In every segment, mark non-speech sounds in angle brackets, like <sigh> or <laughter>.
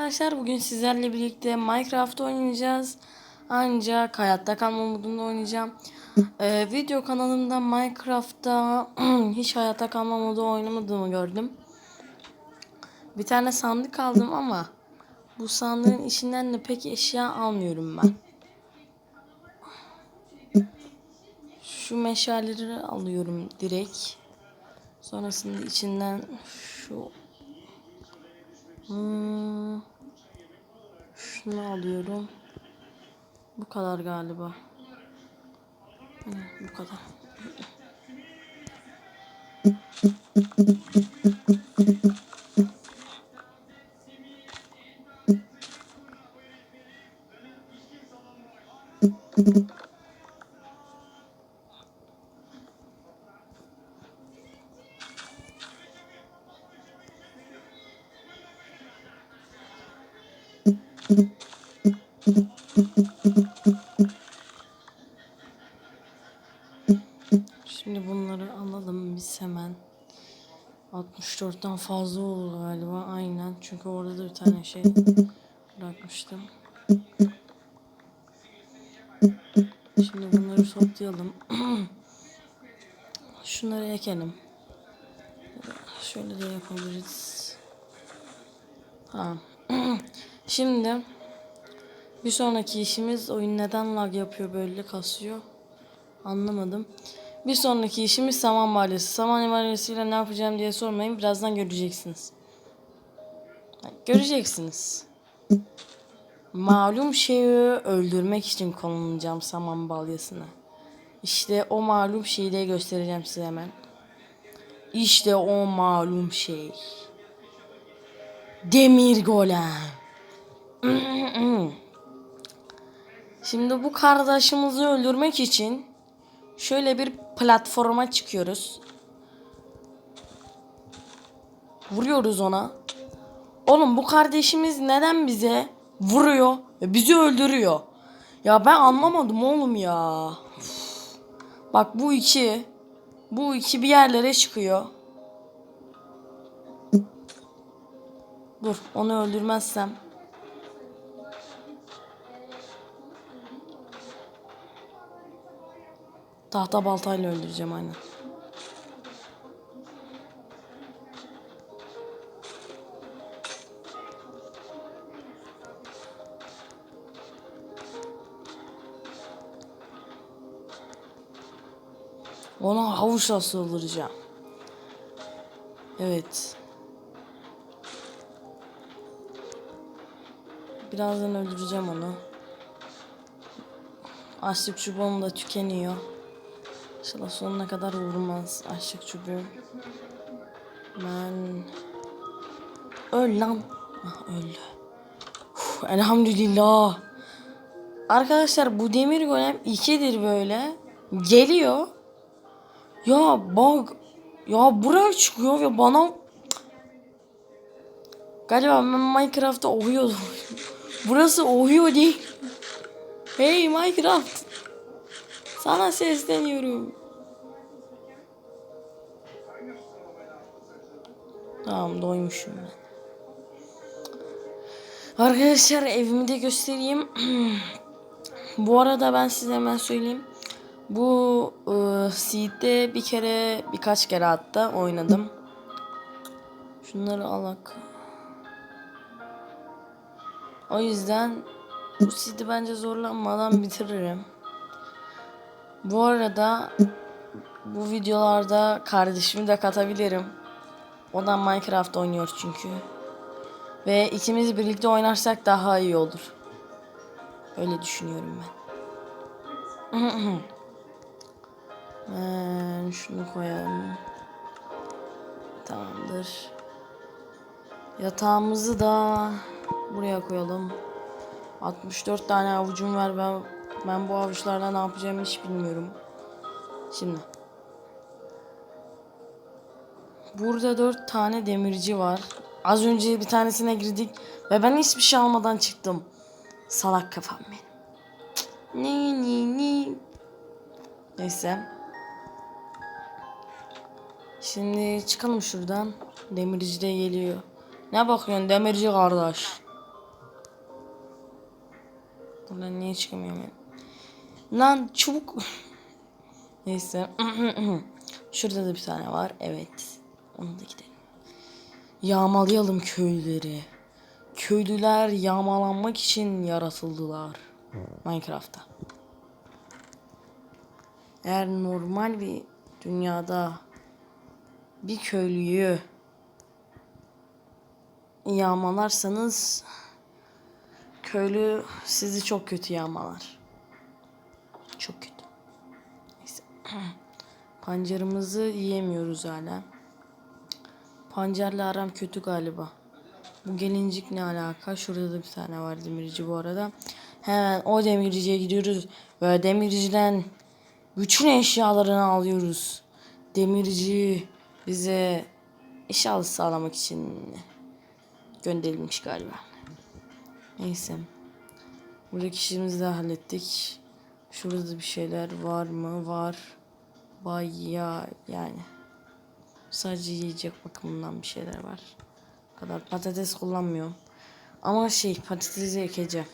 Arkadaşlar bugün sizlerle birlikte Minecraft oynayacağız. Ancak hayatta kalma modunda oynayacağım. Ee, video kanalımda Minecraft'ta <clears throat> hiç hayatta kalma modu oynamadığımı gördüm. Bir tane sandık aldım ama bu sandığın içinden de pek eşya almıyorum ben. Şu meşaleleri alıyorum direkt. Sonrasında içinden şu Hmm. Şunu alıyorum. Bu kadar galiba. Bu kadar. 64'ten fazla oldu galiba. Aynen. Çünkü orada da bir tane şey bırakmıştım. Şimdi bunları toplayalım. <clears throat> Şunları ekelim. Şöyle de yapabiliriz. Tamam. <clears throat> Şimdi bir sonraki işimiz oyun neden lag yapıyor böyle kasıyor. Anlamadım. Bir sonraki işimiz saman balyası. Saman balyasıyla ne yapacağım diye sormayın. Birazdan göreceksiniz. Göreceksiniz. Malum şeyi öldürmek için kullanacağım saman balyasını. İşte o malum şeyi de göstereceğim size hemen. İşte o malum şey. Demir golem. <clears throat> Şimdi bu kardeşimizi öldürmek için şöyle bir platforma çıkıyoruz. Vuruyoruz ona. Oğlum bu kardeşimiz neden bize vuruyor ve bizi öldürüyor? Ya ben anlamadım oğlum ya. Bak bu iki bu iki bir yerlere çıkıyor. Dur onu öldürmezsem. Tahta baltayla öldüreceğim aynen. Ona havuçla sığdıracağım. Evet. Birazdan öldüreceğim onu. Açlık çubuğum da tükeniyor. İnşallah sonuna kadar vurmaz açlık çubuğum. Ben... Öl lan. Ah, öldü. Uf, elhamdülillah. Arkadaşlar bu demir golem ikidir böyle. Geliyor. Ya bak. Ya buraya çıkıyor ve bana... Galiba ben Minecraft'ta oyuyordum. <laughs> Burası oyuyor değil. Hey Minecraft. Sana sesleniyorum. Tamam doymuşum ben. Arkadaşlar evimi de göstereyim. <clears throat> Bu arada ben size hemen söyleyeyim. Bu e, Seed'de bir kere birkaç kere hatta oynadım. Şunları alak. O yüzden bu Seed'i bence zorlanmadan bitiririm. Bu arada bu videolarda kardeşimi de katabilirim. O da Minecraft oynuyor çünkü. Ve ikimiz birlikte oynarsak daha iyi olur. Öyle düşünüyorum ben. <clears throat> ben şunu koyalım. Tamamdır. Yatağımızı da buraya koyalım. 64 tane avucum var. Ben ben bu avuçlarla ne yapacağımı hiç bilmiyorum. Şimdi. Burada 4 tane demirci var. Az önce bir tanesine girdik ve ben hiçbir şey almadan çıktım. Salak kafam benim. Ni ni ni. Neyse. Şimdi çıkalım şuradan. Demirci de geliyor. Ne bakıyorsun demirci kardeş? Buradan niye çıkamıyorum ben? Lan çubuk. <laughs> Neyse. <clears throat> Şurada da bir tane var. Evet. Onu da gidelim. Yağmalayalım köylüleri. Köylüler yağmalanmak için yaratıldılar. Minecraft'ta. Eğer normal bir dünyada bir köylüyü yağmalarsanız köylü sizi çok kötü yağmalar. Çok kötü. Neyse. <clears throat> Pancarımızı yiyemiyoruz hala. Pancarla aram kötü galiba. Bu gelincik ne alaka? Şurada da bir tane var demirci bu arada. Hemen o demirciye gidiyoruz. Ve demirciden bütün eşyalarını alıyoruz. Demirci bize eşyalı sağlamak için gönderilmiş galiba. Neyse. Buradaki işimizi de hallettik. Şurada bir şeyler var mı? Var. Baya yani. Sadece yiyecek bakımından bir şeyler var. O kadar patates kullanmıyorum. Ama şey patatesi ekeceğim.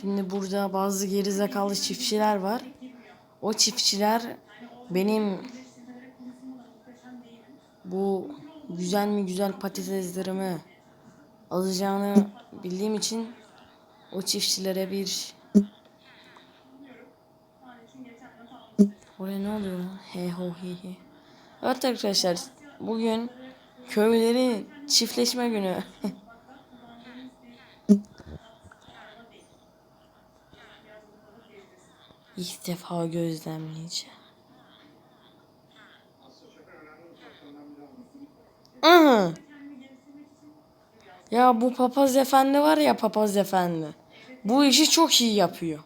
Şimdi burada bazı gerizekalı çiftçiler var. O çiftçiler benim bu güzel mi güzel patateslerimi alacağını bildiğim için o çiftçilere bir Oraya ne oluyor? lan? He ho he he. Evet arkadaşlar bugün köyleri çiftleşme günü. <laughs> İlk defa gözlemleyeceğim. Ya bu papaz efendi var ya papaz efendi. Bu işi çok iyi yapıyor.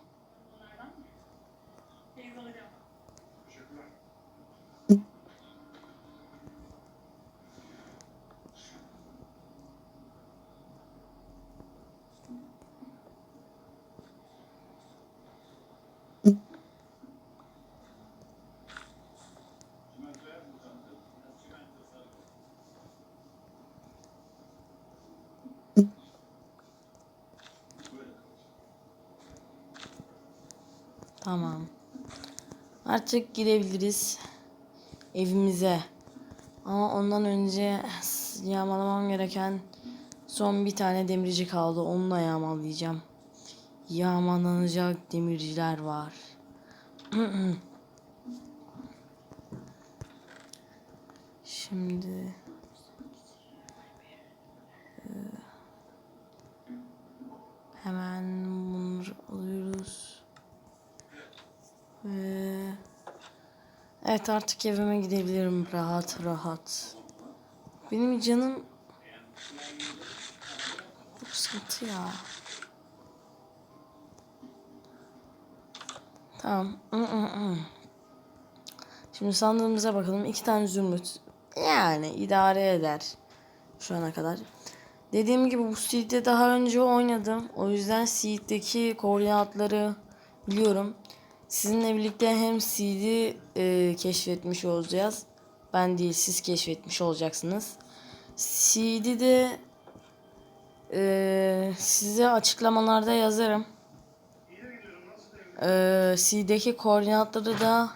Tamam. Artık gidebiliriz evimize. Ama ondan önce yağmalamam gereken son bir tane demirci kaldı. Onunla yağmalayacağım. Yağmalanacak demirciler var. <clears throat> Şimdi e, hemen bunları alıyoruz. Ve evet artık evime gidebilirim rahat rahat. Benim canım çok sıkıntı ya. Tamam. Şimdi sandığımıza bakalım. İki tane zümrüt. Yani idare eder. Şu ana kadar. Dediğim gibi bu Seed'de daha önce oynadım. O yüzden Seed'deki koordinatları biliyorum. Sizinle birlikte hem Seed'i e, keşfetmiş olacağız. Ben değil siz keşfetmiş olacaksınız. Seed'i de e, size açıklamalarda yazarım. Ee, C'deki koordinatları da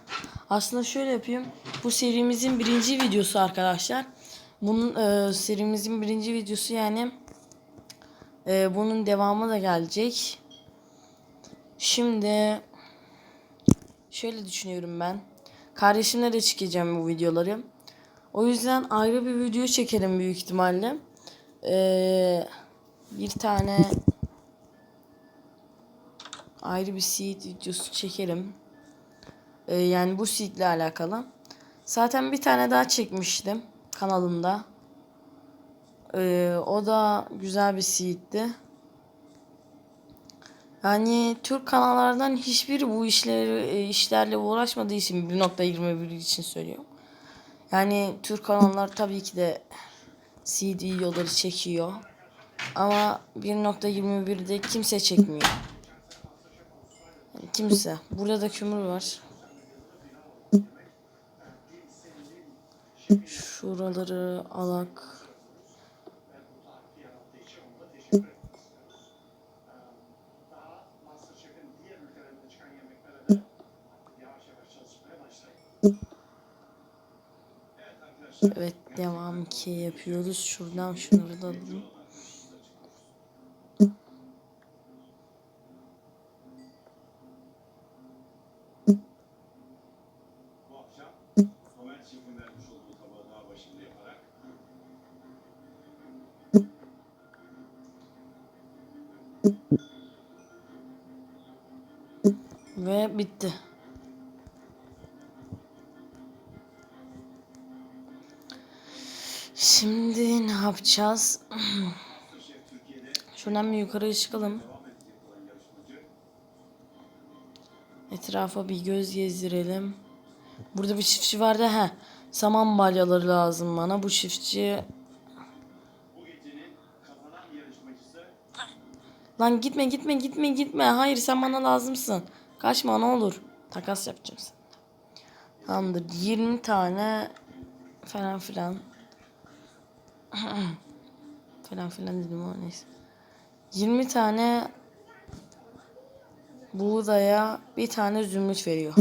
aslında şöyle yapayım. Bu serimizin birinci videosu arkadaşlar. Bunun e, serimizin birinci videosu yani e, bunun devamı da gelecek. Şimdi şöyle düşünüyorum ben. Kardeşimle de çekeceğim bu videoları. O yüzden ayrı bir video çekerim büyük ihtimalle. Ee, bir tane ayrı bir seed videosu çekerim. Ee, yani bu seed ile alakalı. Zaten bir tane daha çekmiştim kanalımda. Ee, o da güzel bir seed'ti. Yani Türk kanallardan hiçbiri bu işleri e, işlerle uğraşmadığı için 1.21 için söylüyorum. Yani Türk kanallar tabii ki de CD yolları çekiyor. Ama 1.21'de kimse çekmiyor. Kimse. Burada da kömür var. Şuraları alak. Evet devam ki yapıyoruz. Şuradan şunları da alalım. Bu akşam yapacağız? <clears throat> Şuradan bir yukarı çıkalım. Etrafa bir göz gezdirelim. Burada bir çiftçi vardı. He. Saman balyaları lazım bana. Bu çiftçi... Lan gitme gitme gitme gitme. Hayır sen bana lazımsın. Kaçma ne olur. Takas yapacağım sen. Tamamdır. 20 tane falan filan. <clears throat> falan filan dedim ama neyse. 20 tane buğdaya bir tane zümrüt veriyor.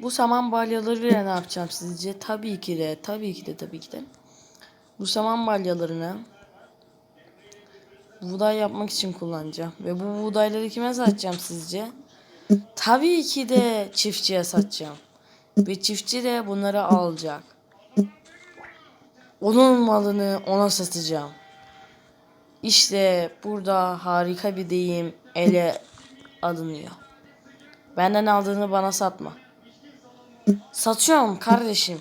Bu saman balyalarıyla ne yapacağım sizce? Tabii ki de, tabii ki de, tabii ki de. Bu saman balyalarını buğday yapmak için kullanacağım. Ve bu buğdayları kime satacağım sizce? Tabii ki de çiftçiye satacağım. Ve çiftçi de bunları alacak. Onun malını ona satacağım. İşte burada harika bir deyim ele <laughs> alınıyor. Benden aldığını bana satma. Satıyorum kardeşim.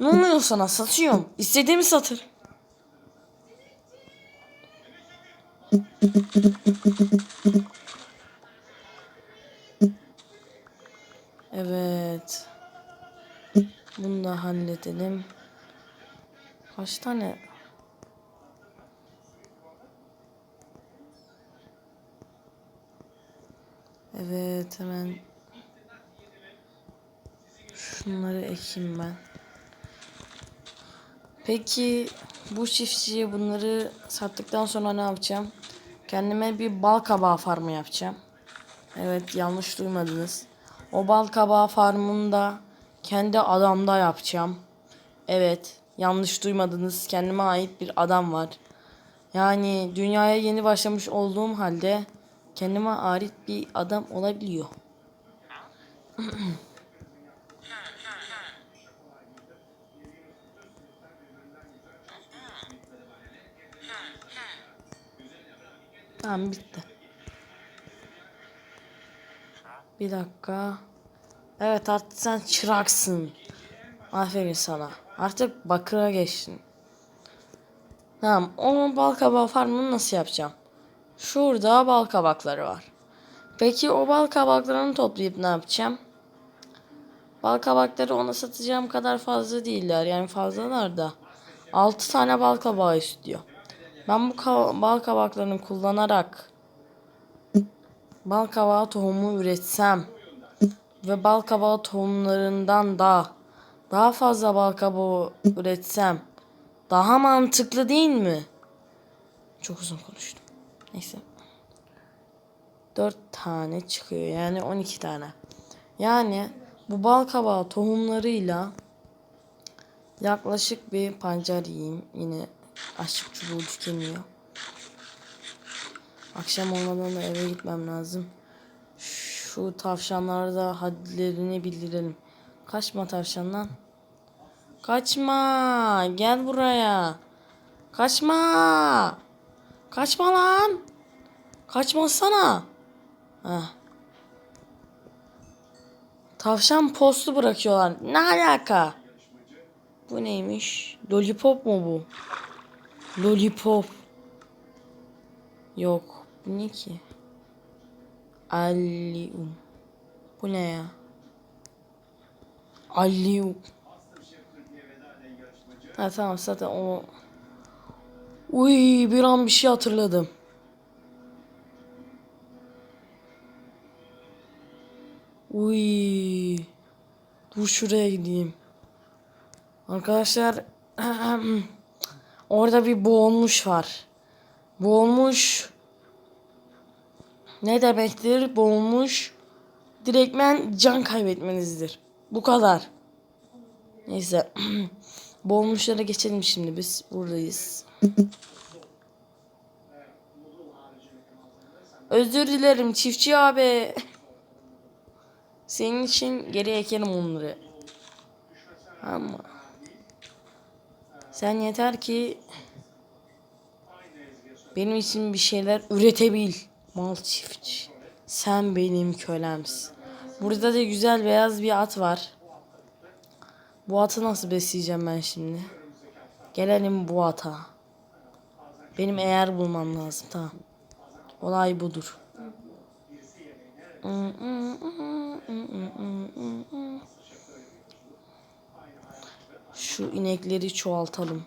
Ne oluyor sana? Satıyorum. İstediğimi satır. Evet. Bunu da halledelim. Kaç tane? Evet hemen şunları ekeyim ben. Peki bu çiftçiye bunları sattıktan sonra ne yapacağım? Kendime bir bal kabağı farmı yapacağım. Evet yanlış duymadınız. O bal kabağı farmını da kendi adamda yapacağım. Evet yanlış duymadınız. Kendime ait bir adam var. Yani dünyaya yeni başlamış olduğum halde kendime ait bir adam olabiliyor. <clears throat> Tamam bitti. Bir dakika. Evet artık sen çıraksın. Aferin sana. Artık bakıra geçtin. Tamam. O bal kabağı farmını nasıl yapacağım? Şurada bal kabakları var. Peki o bal kabaklarını toplayıp ne yapacağım? Bal kabakları ona satacağım kadar fazla değiller. Yani fazlalar da. 6 tane bal kabağı istiyor. Ben bu ka- bal kabaklarını kullanarak bal kabağı tohumu üretsem ve bal kabağı tohumlarından da daha fazla bal kabağı üretsem daha mantıklı değil mi? Çok uzun konuştum. Neyse. 4 tane çıkıyor yani 12 tane. Yani bu bal kabağı tohumlarıyla yaklaşık bir pancar yiyeyim. Yine açlık çubuğu tükeniyor. Akşam olmadan da eve gitmem lazım. Şu tavşanlara da hadlerini bildirelim. Kaçma tavşandan. Kaçma. Gel buraya. Kaçma. Kaçma lan. Kaçmasana. Heh. Tavşan postu bırakıyorlar. Ne alaka? Bu neymiş? Lollipop mu bu? Lollipop. Yok. Bu ne ki? Allium. Bu ne ya? Allium. Ha tamam zaten o. Uy bir an bir şey hatırladım. Uy. Dur şuraya gideyim. Arkadaşlar <clears throat> orada bir boğulmuş var. Boğulmuş ne demektir? Boğulmuş direktmen can kaybetmenizdir. Bu kadar. Neyse. <clears throat> Boğulmuşlara geçelim şimdi biz. Buradayız. Özür dilerim çiftçi abi. Senin için geri ekelim onları. Ama sen yeter ki benim için bir şeyler üretebil. Mal çiftçi. Sen benim kölemsin. Burada da güzel beyaz bir at var. Bu atı nasıl besleyeceğim ben şimdi? Gelelim bu ata. Benim eğer bulmam lazım. Tamam. Olay budur. Şu inekleri çoğaltalım.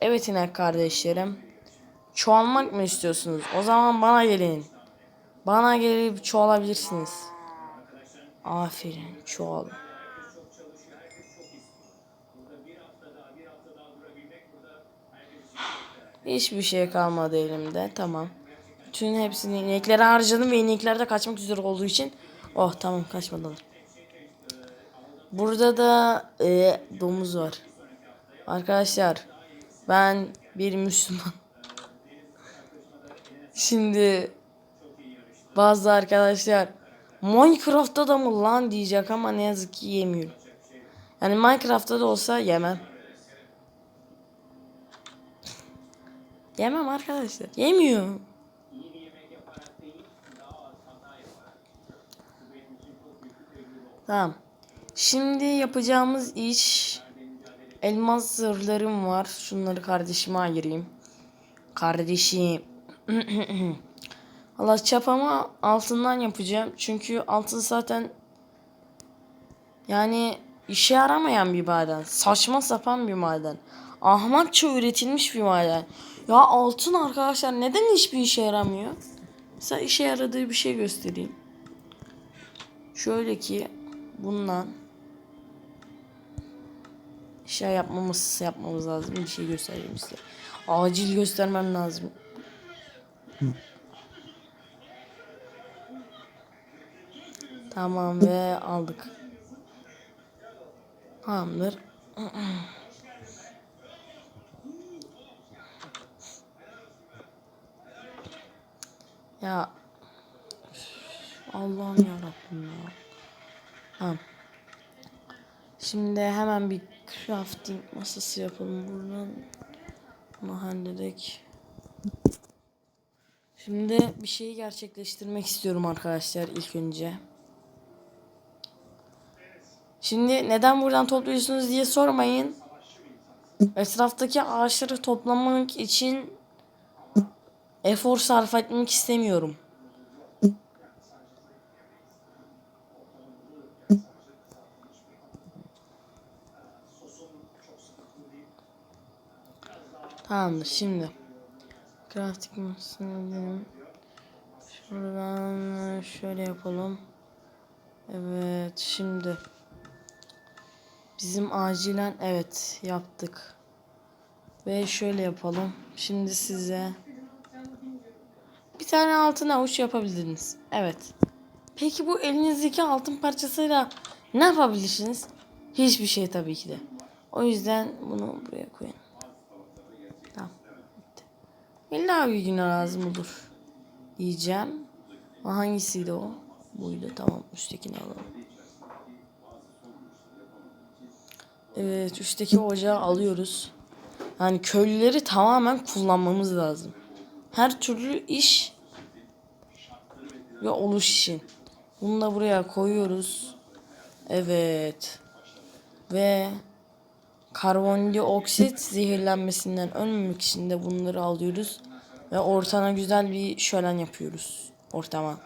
Evet inek kardeşlerim. Çoğalmak mı istiyorsunuz? O zaman bana gelin. Bana gelip çoğalabilirsiniz. Aferin çoğalın. Hiçbir şey kalmadı elimde. Tamam. Bütün hepsini ineklere harcadım ve inekler de kaçmak üzere olduğu için oh tamam kaçmadılar. Burada da e, domuz var. Arkadaşlar ben bir Müslüman. <laughs> Şimdi bazı arkadaşlar Minecraft'ta da mı lan diyecek ama ne yazık ki yemiyorum. Yani Minecraft'ta da olsa yemem. Yemem arkadaşlar. Yemiyorum. Tamam. Şimdi yapacağımız iş elmas zırhlarım var. Şunları kardeşime ayırayım. Kardeşim. <clears throat> Allah çapamı altından yapacağım. Çünkü altın zaten yani işe yaramayan bir maden. Saçma sapan bir maden. Ahmakça üretilmiş bir maden. Ya altın arkadaşlar neden hiçbir işe yaramıyor? Mesela işe yaradığı bir şey göstereyim. Şöyle ki bundan şey yapmamız yapmamız lazım. Bir şey göstereyim size. Acil göstermem lazım. Tamam ve aldık. Tamamdır. <clears throat> Ya Allah'ım yarabbim ya. Tamam. Şimdi hemen bir crafting masası yapalım buradan. Bunu halledek. Şimdi bir şeyi gerçekleştirmek istiyorum arkadaşlar ilk önce. Şimdi neden buradan topluyorsunuz diye sormayın. Etraftaki ağaçları toplamak için efor sarf etmek istemiyorum. Tamamdır şimdi. Crafting masasını alayım. Şuradan şöyle yapalım. Evet şimdi. Bizim acilen evet yaptık. Ve şöyle yapalım. Şimdi size bir tane altın avuç yapabildiniz. Evet. Peki bu elinizdeki altın parçasıyla ne yapabilirsiniz? Hiçbir şey tabii ki de. O yüzden bunu buraya koyun. Tamam. Bitti. İlla bir güne lazım olur. Diyeceğim. Ama hangisiydi o? Buydu. Tamam. Üsttekini alalım. Evet. Üstteki ocağı alıyoruz. Yani köylüleri tamamen kullanmamız lazım. Her türlü iş ve oluş için. Bunu da buraya koyuyoruz. Evet. Ve karbondioksit zehirlenmesinden ölmemek için de bunları alıyoruz. Ve ortana güzel bir şölen yapıyoruz. Ortama.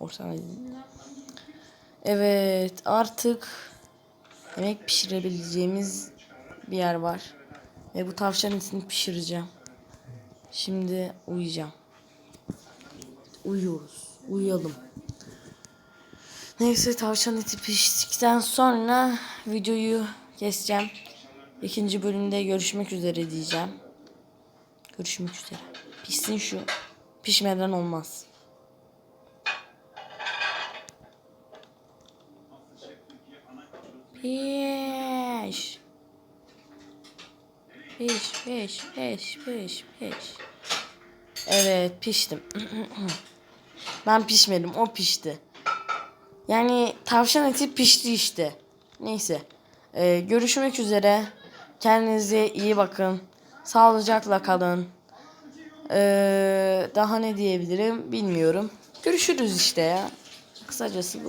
Ortama. Evet artık yemek pişirebileceğimiz bir yer var. Ve bu tavşan etini pişireceğim. Şimdi uyuyacağım. Uyuyoruz. Uyuyalım. Neyse tavşan eti piştikten sonra videoyu keseceğim. İkinci bölümde görüşmek üzere diyeceğim. Görüşmek üzere. Pişsin şu. Pişmeden olmaz. Beş. Beş, beş, beş, beş, beş. Evet piştim. <clears throat> ben pişmedim o pişti. Yani tavşan eti pişti işte. Neyse. Ee, görüşmek üzere. Kendinize iyi bakın. Sağlıcakla kalın. Ee, daha ne diyebilirim bilmiyorum. Görüşürüz işte ya. Kısacası bu.